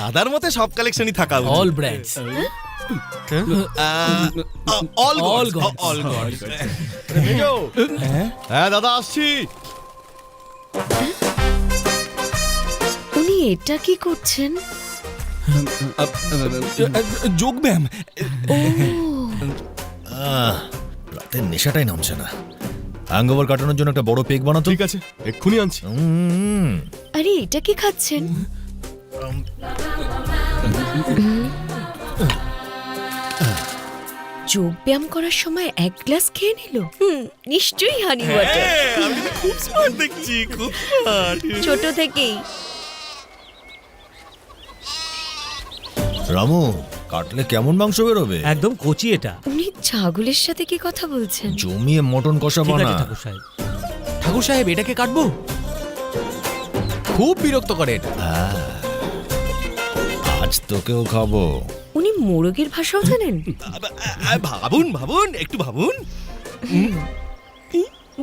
দাদার মতে সব কালেকশনই থাকা all brands all gods. All হ্যাঁ দাদা আসছি। উনি এটা কি করছেন? যোগ ব্যায়াম। আহ, রাতের নেশাটাই নামছে না। হ্যাংওভার কাটানোর জন্য একটা বড় পেক বানাতো। ঠিক আছে এক্ষুনি আনছি। উম, আরে এটা কি খাচ্ছেন? যোগ ব্যায়াম করার সময় এক গ্লাস খেয়ে নিল। হুম নিশ্চয়ই হানি ওয়াটার খুব স্মার্ট দেখছি খুব স্মার্ট ছোট থেকেই। রামু কাটলে কেমন মাংস বেরোবে? একদম কচি এটা। উনি ছাগলের সাথে কি কথা বলছেন? জমিয়ে মটন কষা ঠিক বানা। আছে ঠাকুর সাহেব। ঠাকুর সাহেব এটাকে কাটবো? খুব বিরক্ত করে এটা। আজ তোকেও খাব। উনি মোরগের ভাষাও জানেন? ভাবুন ভাবুন একটু ভাবুন।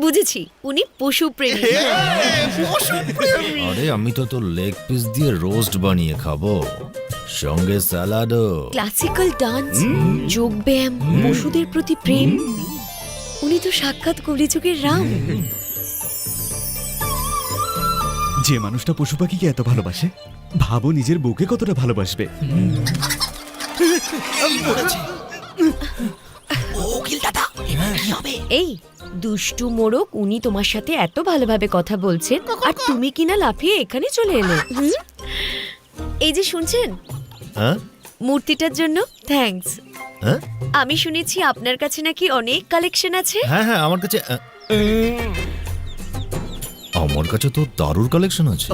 বুঝেছি উনি পশু প্রেমী। আরে আমি তো তোর লেগ পিস দিয়ে রোস্ট বানিয়ে খাব। সঙ্গে স্যালাডও ক্লাসিক্যাল ডান্স যোগ ব্যায়াম পশুদের প্রতি প্রেম। উনি তো সাক্ষাৎ কলিযুগের রাম। যে মানুষটা পশু পাখিকে এত ভালোবাসে ভাবো নিজের বউকে কতটা ভালোবাসবে। এই দুষ্টু মোড়ক উনি তোমার সাথে এত ভালোভাবে কথা বলছেন আর তুমি কিনা লাফিয়ে এখানে চলে এলে? এই যে শুনছেন? হ্যাঁ? মূর্তিটার জন্য থ্যাঙ্কস হ্যাঁ? আমি শুনেছি আপনার কাছে নাকি অনেক কালেকশন আছে। হ্যাঁ হ্যাঁ আমার কাছে আমার কাছে তো দারুর কালেকশন আছে।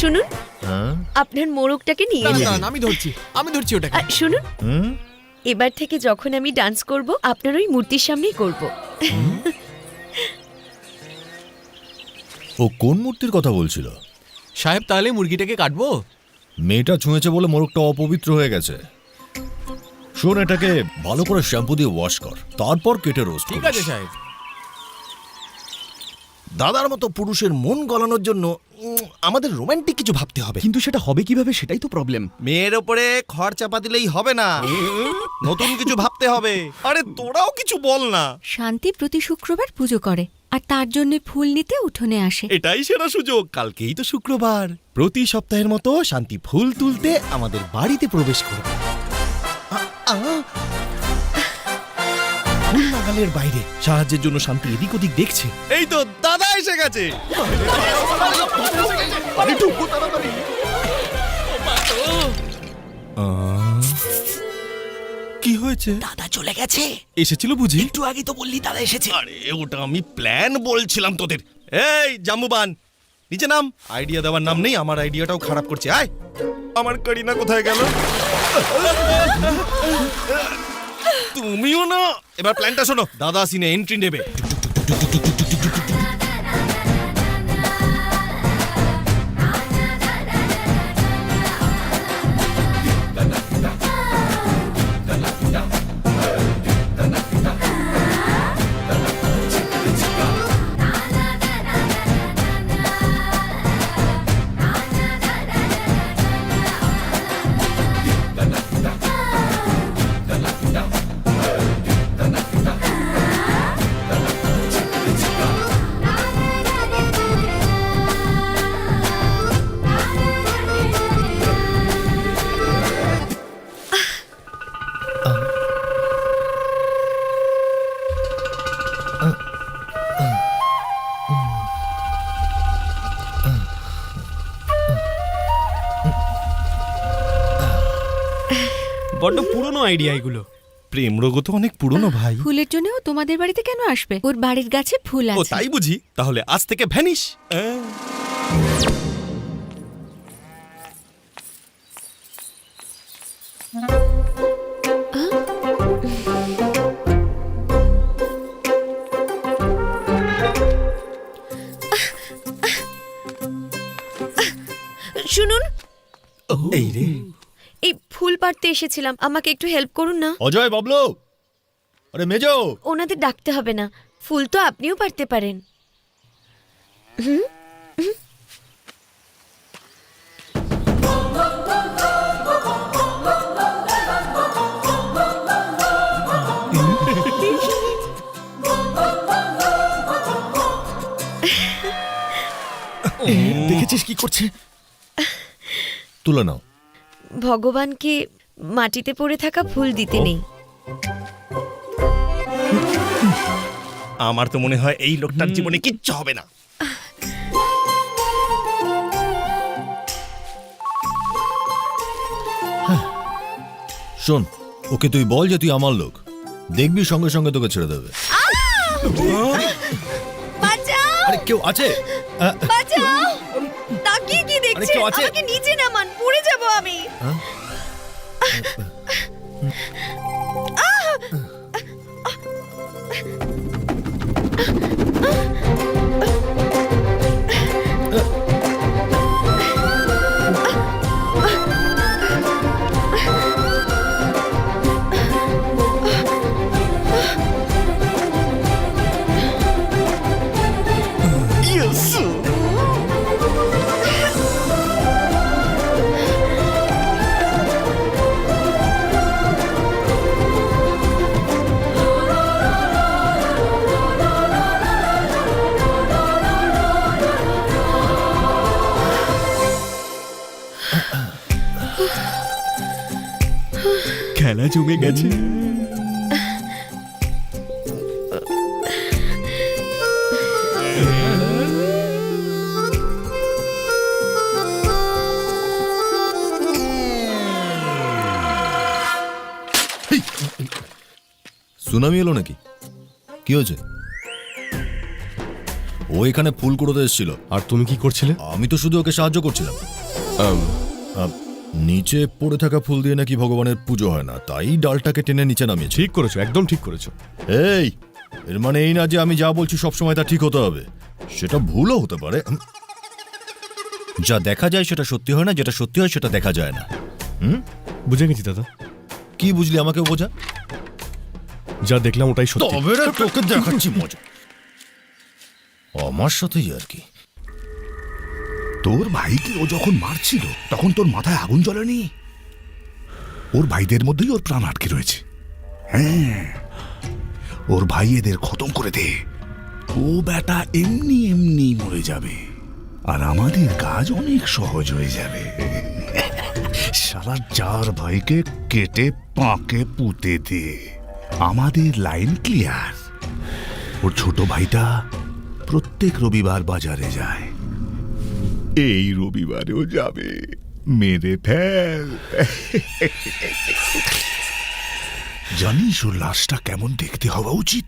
শুনুন হ্যাঁ? আপনার মোড়কটাকে নিয়ে আমি ধরছি আমি ধরছি ওটাকে। শুনুন। হুম? এবার থেকে যখন আমি ডান্স করব আপনার ওই মূর্তির সামনেই করব। ও কোন মূর্তির কথা বলছিল? সাহেব তাহলে মুরগিটাকে কাটবো? মেয়েটা ছুঁয়েছে বলে মোরগটা অপবিত্র হয়ে গেছে। শোন এটাকে ভালো করে শ্যাম্পু দিয়ে ওয়াশ কর তারপর কেটে রোস্ট ঠিক আছে সাহেব। দাদার মতো পুরুষের মন গলানোর জন্য উম, আমাদের রোমান্টিক কিছু ভাবতে হবে। কিন্তু সেটা হবে কীভাবে সেটাই তো প্রবলেম মেয়ের ওপরে খড় চাপা দিলেই হবে না। নতুন কিছু ভাবতে হবে। আরে তোরাও কিছু বল না। শান্তি প্রতি শুক্রবার পুজো করে আর তার জন্য ফুল নিতে উঠোনে আসে। এটাই সেরা সুযোগ কালকেই তো শুক্রবার। প্রতি সপ্তাহের মতো শান্তি ফুল তুলতে আমাদের বাড়িতে প্রবেশ করবে। নাগালের বাইরে। সাহায্যের জন্য শান্তি এদিক ওদিক দেখছে। এই তো দাদা এসে গেছে। কি হয়েছে? দাদা চলে গেছে। এসেছিল বুঝি? একটু আগে তো বললি দাদা এসেছে। আরে ওটা আমি প্ল্যান বলছিলাম তোদের। এই জাম্বুবান নিচে নাম। আইডিয়া দেওয়ার নাম নেই আমার আইডিয়াটাও খারাপ করছে। আয়। আমার করিনা কোথায় গেল? তুমিও না এবার প্ল্যানটা শোনো। দাদা সিনে এন্ট্রি নেবে। আইডিয়া এগুলো। প্রেম রোগ তো অনেক পুরনো ভাই। ফুলের জন্যও তোমাদের বাড়িতে কেন আসবে? ওর বাড়ির গাছে ফুল ও আছে। তাই বুঝি? তাহলে আজ থেকে ভ্যানিশ। শুনুন। এই রে। পারতে এসেছিলাম আমাকে একটু হেল্প করুন না। অজয় বাবলো! আরে মেজো! ওনাদের ডাকতে হবে না ফুল তো আপনিও পারতে পারেন। দেখেছিস কি করছে? তুলে নাও। ভগবানকে মাটিতে পড়ে থাকা ফুল দিতে নেই। আমার তো মনে হয় এই লোকটার জীবনে কিচ্ছু হবে না। শোন ওকে তুই বল যে তুই আমার লোক। দেখবি সঙ্গে সঙ্গে তোকে ছেড়ে দেবে। আরে কেউ আছে? বাঁচাও! তাকিয়ে কি আছে? আমাকে নিচে নামান। আমি জমে গেছে। সুনামি এলো নাকি? কি হয়েছে? ও এখানে ফুল কুড়োতে এসেছিল। আর তুমি কি করছিলে? আমি তো শুধু ওকে সাহায্য করছিলাম। নিচে পড়ে থাকা ফুল দিয়ে নাকি ভগবানের পুজো হয় না? তাই ডালটাকে টেনে নিচে নামিয়েছি। ঠিক করেছ একদম ঠিক করেছ। এই এর মানে এই না যে আমি যা বলছি সবসময় তা ঠিক হতে হবে। সেটা ভুলও হতে পারে। যা দেখা যায় সেটা সত্যি হয় না যেটা সত্যি হয় সেটা দেখা যায় না। হুম? বুঝে গেছি দাদা। কি বুঝলি আমাকে বোঝা? যা দেখলাম ওটাই সত্যি। তবে রে তোকে দেখাচ্ছি মজা। আমার সাথেই আর কি। তোর ভাইকে ও যখন মারছিল, তখন তোর মাথায় আগুন জ্বলেনি? ওর ভাইদের মধ্যেই ওর প্রাণ আটকে রয়েছে। হ্যাঁ ওর ভাই এদের খতম করে দে। ও বেটা এমনি এমনি মরে যাবে। আর আমাদের কাজ অনেক সহজ হয়ে যাবে। সারা চার ভাইকে কেটে পাকে পুঁতে দে। আমাদের লাইন ক্লিয়ার। ওর ছোট ভাইটা প্রত্যেক রবিবার বাজারে যায়। এই রবিবারেও যাবে। মেরে ফেল। জানিস ওর লাশটা কেমন দেখতে হওয়া উচিত?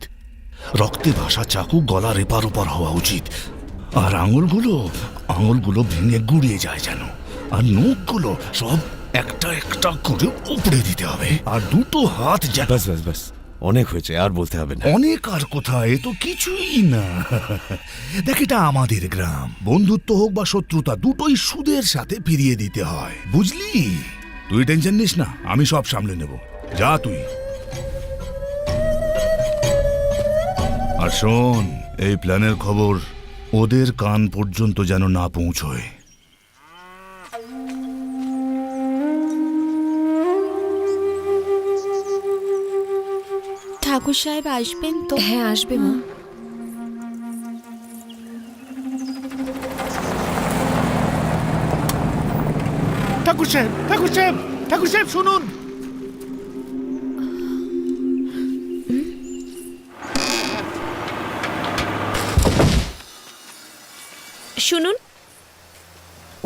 রক্তে ভাসা চাকু গলার এপার ওপার হওয়া উচিত। আর আঙুলগুলো আঙুলগুলো ভেঙে গুড়িয়ে যায় যেন। আর নখগুলো সব একটা একটা করে উপড়ে দিতে হবে। আর দুটো হাত বাস বাস বাস অনেক হয়েছে, আর বলতে হবে না। অনেক আর কোথায়? এ তো কিছুই না। দেখ, এটা আমাদের গ্রাম। বন্ধুত্ব হোক বা শত্রুতা, দুটোই সুদের সাথে ফিরিয়ে দিতে হয়। বুঝলি? তুই টেনশন নিস না, আমি সব সামলে নেব। যা তুই। আর শোন, এই প্ল্যানের খবর ওদের কান পর্যন্ত যেন না পৌঁছয়। ঠাকুর সাহেব আসবেন তো? হ্যাঁ আসবে মা। ঠাকুর সাহেব ঠাকুর সাহেব ঠাকুর সাহেব শুনুন। শুনুন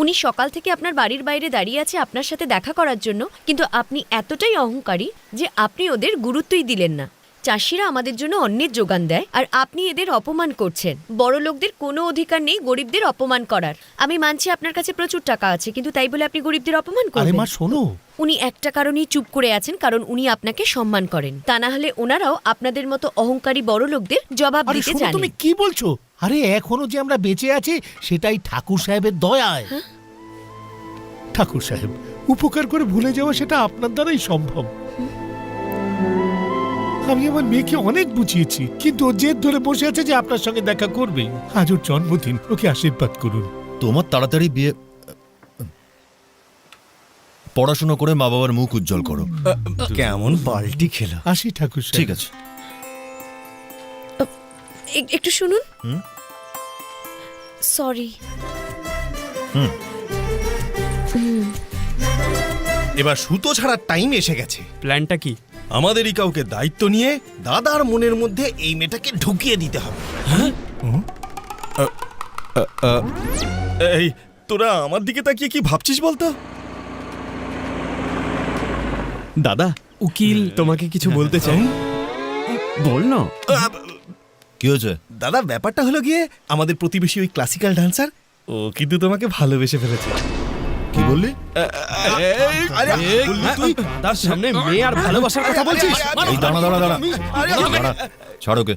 উনি সকাল থেকে আপনার বাড়ির বাইরে দাঁড়িয়ে আছে আপনার সাথে দেখা করার জন্য কিন্তু আপনি এতটাই অহংকারী যে আপনি ওদের গুরুত্বই দিলেন না। চাষিরা আমাদের জন্য অন্যের যোগান দেয় আর আপনি এদের অপমান করছেন। বড় লোকদের কোনো অধিকার নেই গরিবদের অপমান করার। আমি মানছি আপনার কাছে প্রচুর টাকা আছে কিন্তু তাই বলে আপনি গরিবদের অপমান আরে করবেন? মা শোনো। উনি একটা কারণেই চুপ করে আছেন কারণ উনি আপনাকে সম্মান করেন। তা না হলে ওনারাও আপনাদের মতো অহংকারী বড় লোকদের জবাব আরে দিতে শোনো জানেন। তুমি কি বলছো? আরে এখনও যে আমরা বেঁচে আছি সেটাই ঠাকুর সাহেবের দয়ায়। ঠাকুর সাহেব উপকার করে ভুলে যাওয়া সেটা আপনার দ্বারাই সম্ভব। আমি আমার মেয়েকে অনেক বুঝিয়েছি কিন্তু ও জেদ ধরে বসে আছে যে আপনার সঙ্গে দেখা করবে। আজ ওর জন্মদিন ওকে আশীর্বাদ করুন। তোমার তাড়াতাড়ি বিয়ে পড়াশোনা করে মা বাবার মুখ উজ্জ্বল করো। কেমন পাল্টি খেলা। আসি ঠাকুর সাহেব। ঠিক আছে। একটু শুনুন। হুম? সরি এবার সুতো ছাড়ার টাইম এসে গেছে। প্ল্যানটা কি? আমাদেরই কাউকে দায়িত্ব নিয়ে দাদার মনের মধ্যে এই মেয়েটাকে ঢুকিয়ে দিতে হবে। আ, এই তোরা আমার দিকে তাকিয়ে কি ভাবছিস বলতো? দাদা উকিল। তোমাকে কিছু বলতে চাই। বল না। কি হয়েছে? দাদা ব্যাপারটা হলো গিয়ে আমাদের প্রতিবেশী ওই ক্লাসিক্যাল ডান্সার ও কিন্তু তোমাকে ভালোবেসে ফেলেছে। কি বললি? আরে তুই তার সামনে মেয়ে আর ভালোবাসার কথা বলছিস? এই দাঁড়া দাঁড়া দাঁড়া। দাঁড়া। ছাড় ওকে।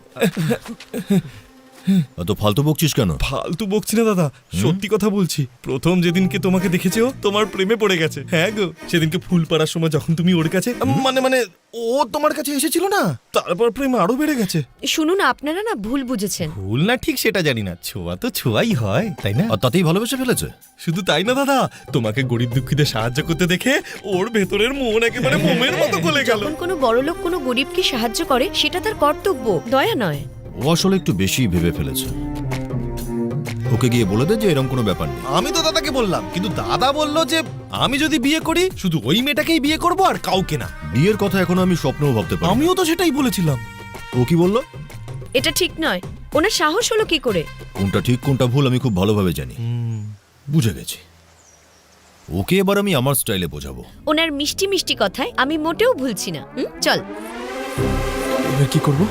অত ফালতু বকছিস কেন? ফালতু বকছি না দাদা সত্যি কথা বলছি। প্রথম যেদিনকে তোমাকে দেখেছে ও তোমার প্রেমে পড়ে গেছে। হ্যাঁ গো সেদিনকে ফুল পাড়ার সময় যখন তুমি ওর কাছে মানে মানে ও তোমার কাছে এসেছিল না? তারপর প্রেম আরও বেড়ে গেছে। শুনুন আপনারা না ভুল বুঝেছেন। ভুল না ঠিক সেটা জানি না ছোঁয়া তো ছোঁয়াই হয় তাই না? আর তাতেই ভালোবেসে ফেলেছে? শুধু তাই না দাদা তোমাকে গরিব দুঃখীদের সাহায্য করতে দেখে ওর ভেতরের মন একেবারে মোমের মতো গলে গেল। যখন কোনো বড়লোক কোনো গরিবকে সাহায্য করে সেটা তার কর্তব্য দয়া নয়। ও আসলে একটু বেশি ভেবে ফেলেছে। ওকে গিয়ে বলে দে যে এরকম কোনো ব্যাপার নেই। আমি তো দাদাকে বললাম কিন্তু দাদা বলল যে আমি যদি বিয়ে করি শুধু ওই মেয়েটাকেই বিয়ে করব আর কাউকে না। বিয়ের কথা এখনও আমি স্বপ্নও ভাবতে পারি আমিও তো সেটাই বলেছিলাম। ও কি বলল? এটা ঠিক নয়। ওনার সাহস হলো কি করে? কোনটা ঠিক কোনটা ভুল আমি খুব ভালোভাবে জানি। বুঝে গেছি। ওকে এবার আমি আমার স্টাইলে বোঝাবো। ওনার মিষ্টি মিষ্টি কথায় আমি মোটেও ভুলছি না। হুম, চল। এবার কি করব?